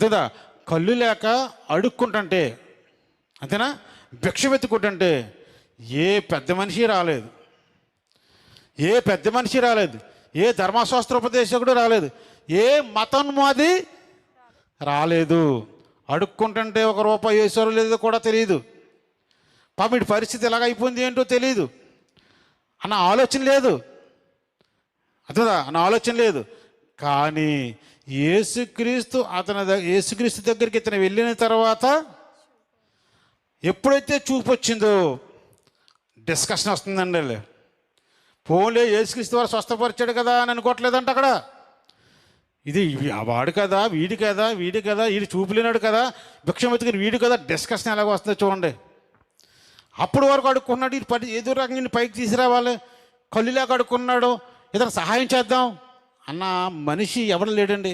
అంతేదా కళ్ళు లేక అడుక్కుంటుంటే అంతేనా? భిక్ష వెతుకుంటుంటే ఏ పెద్ద మనిషి రాలేదు. ఏ పెద్ద మనిషి రాలేదు. ఏ ధర్మశాస్త్రోపదేశకుడు రాలేదు. ఏ మతోన్మాది రాలేదు. అడుక్కుంటుంటే ఒక రూపాయి వేసారో లేదో కూడా తెలియదు పాపం పరిస్థితి ఎలాగ అయిపోయింది ఏంటో తెలియదు అన్న ఆలోచన లేదు. అర్థదా అన్న ఆలోచన లేదు. కానీ యేసుక్రీస్తు అతని యేసుక్రీస్తు దగ్గరికి ఇతను వెళ్ళిన తర్వాత ఎప్పుడైతే చూపు వచ్చిందో డిస్కషన్ వస్తుందండి పోలే పోన్లే యేసుక్రీస్తు వారు స్వస్థపరిచాడు కదా అని అనుకోవట్లేదంట అక్కడ. ఇది ఆ వాడు కదా వీడి కదా వీడి కదా వీడు చూపులేనాడు కదా భిక్షం వీడు కదా డిస్కషన్ ఎలాగో వస్తుందో చూడండి. అప్పుడు వరకు అడుక్కున్నాడు ఇది పడి ఏదో రకంగా పైకి తీసుకురావాలి కళ్ళులాగా అడుక్కున్నాడు ఇతను సహాయం చేద్దాం. అన్న మనిషి ఎవడు లేడండి?